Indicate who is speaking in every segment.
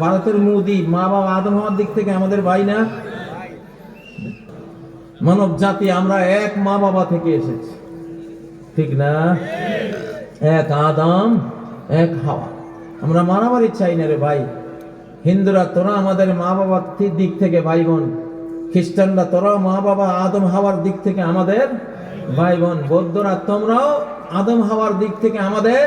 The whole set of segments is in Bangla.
Speaker 1: ভারতের মোদি, মা বাবা আদম হওয়ার দিক থেকে আমাদের ভাই না? মানব জাতি, আমরা এক মা বাবা থেকে এসেছি। ঠিক না? এক আদম, এক হাওয়া। আমরা মারামারি চাই না রে ভাই। হিন্দুরা, তোরা আমাদের মা বাবার দিক থেকে ভাই বোন খ্রিস্টানরা তোরা মা বাবা আদম হাওয়ার দিক থেকে আমাদের ভাই বোন বৌদ্ধরা, তোমরাও আদম হাওয়ার দিক থেকে আমাদের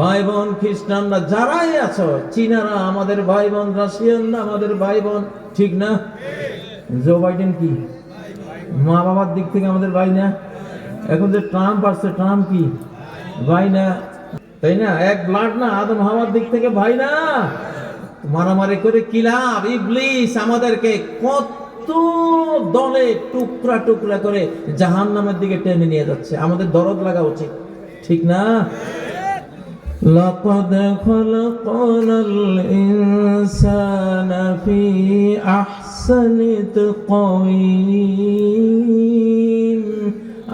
Speaker 1: ভাই বোন খ্রিস্টানরা যারাই আছো, চীনারা, আমাদের ভাই বোন রাশিয়ানরা, আমাদের ভাই বোন ঠিক না? জো বাইডেন কি? মা বাবার দিক থেকে আমাদের ভাই না? এখন যে ট্রাম্প আসছে, ট্রাম্প কি? ভাই না? তাই না? এক ব্লাড না, আদম হাওয়ার দিক থেকে ভাই না? মারামারি করে কি লাভ? ইবলিস আমাদেরকে কত দলে টুকরা টুকরা করে জাহান নামের দিকে টেনে নিয়ে যাচ্ছে। আমাদের দরদ লাগা উচিত, ঠিক না? لقد خلقنا الإنسان في أحسن تقويم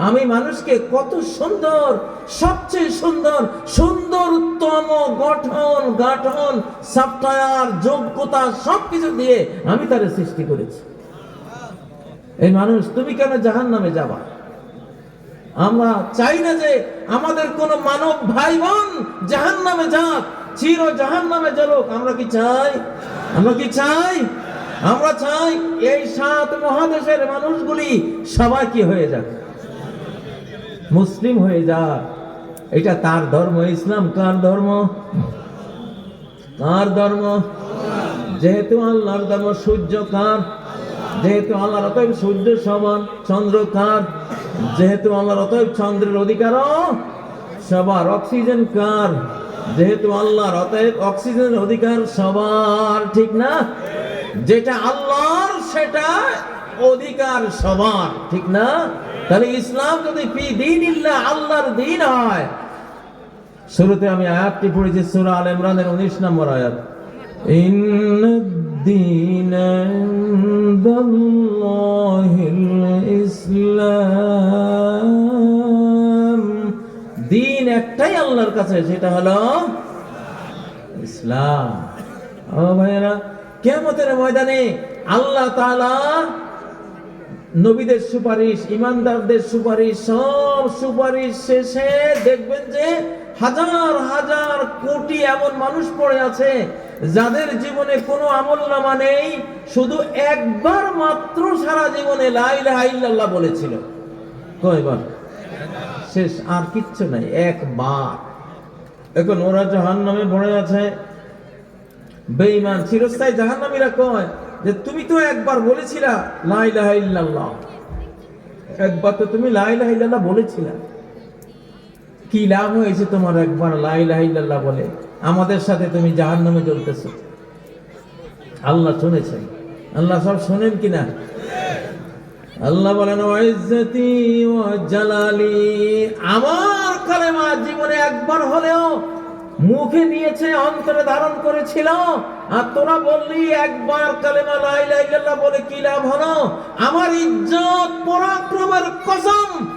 Speaker 1: আমি মানুষকে কত সুন্দর সবচেয়ে সুন্দর সুন্দরতম গঠন গাঠন সফটওয়্যার যোগ্যতা সবকিছু দিয়ে আমি তার সৃষ্টি করেছি এই মানুষ তুমি কেন জাহান নামে যাবা আমরা চাই না যে আমাদের কোন মানব ভাই বোন জাহান নামে যাক, চির জাহান নামে যাক আমরা কি চাই? আমরা কি চাই? আমরা চাই এই সাত মহাদেশের মানুষগুলি সবাই কি হয়ে যাক। মুসলিম হয়ে যাক। এটা তার ধর্ম, ইসলাম কার ধর্ম? কার ধর্ম? যেহেতু আল্লাহর ধর্ম সূর্য, কার? যেহেতু আল্লাহর অতএব সূর্য সমান, চন্দ্র কার? যেহেতু আল্লাহর অতএব চন্দ্রের অধিকারও, সবার অক্সিজেন কার? যেহেতু আল্লাহর অতএব অক্সিজেনের অধিকার সবার, ঠিক না? যেটা আল্লাহর, সেটা অধিকার সবার, ঠিক না? তাহলে ইসলাম যদি ফি দিন ইল্লা আল্লাহর দিন হয়, শুরুতে আমি আয়াতটি পড়েছি সূরা আল ইমরানের 19 নম্বর আয়াত। ইন্ন الدين عند الله الإسلام দিন একটাই আল্লাহর কাছে সেটা হলো ইসলাম ও ভাইয়েরা কেমতের ময়দানে আল্লাহ তাআলা নবীদের সুপারিশ ইমানদারদের সুপারিশ সব সুপারিশ শেষে দেখবেন যে হাজার হাজার কোটি এমন মানুষ পড়ে আছে যাদের জীবনে কোনো আমল নামা নেই, শুধু একবার মাত্র সারা জীবনে লাইলাহা ইল্লাল্লাহ বলেছিল। কয়বার? শেষ, আর কিচ্ছু নাই, একবার। এখন ওরা জাহান নামে পড়ে আছে। বেঈমান, চিরস্থায়ী জাহান্নামীরা কয় যে, তুমি তো একবার বলেছিলা লা ইলাহা ইল্লাল্লাহ। একবার তো তুমি লা ইলাহা ইল্লাল্লাহ বলেছিলা। কি লাভ হয়েছে তোমার একবার লা ইলাহা ইল্লাল্লাহ বলে? আমাদের সাথে তুমি জাহান নামে জ্বলতেছো। আল্লাহ শুনেছেন। আল্লাহ সব শোনেন কিনা? আল্লাহ বলেন, ওয়াইজ্জতি ওয়া জালালি। আমার কালেমা জীবনে একবার হলেও মুখে নিয়েছে অন্তরে ধারণ করেছিল। আর তোরা বললি, একবার কালেমা লা ইলাহা ইল্লাল্লাহ বলে কি লাভ হলো? আমার ইজ্জত পরাক্রমের কসম